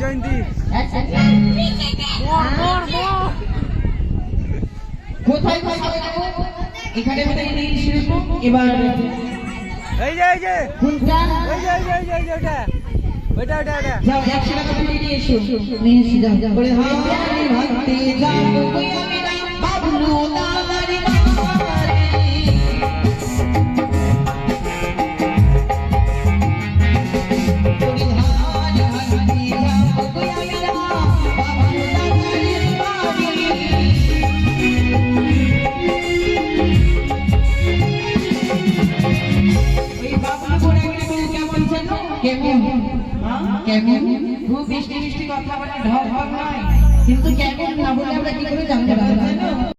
জয়ন্তী। কোথায় এখানে এবার এই যে এই যে। কোনটা যে ওই যে ওই যে, ওটা। ওইটা ওটা ওটা। একশো টাকা নিয়ে এসো। নিয়ে এসে যাও কেমন? কেমন? খুব মিষ্টি কথা বলে ঢক নয়। কিন্তু কেমন না বলে আমরা কি করে জানতে পারব?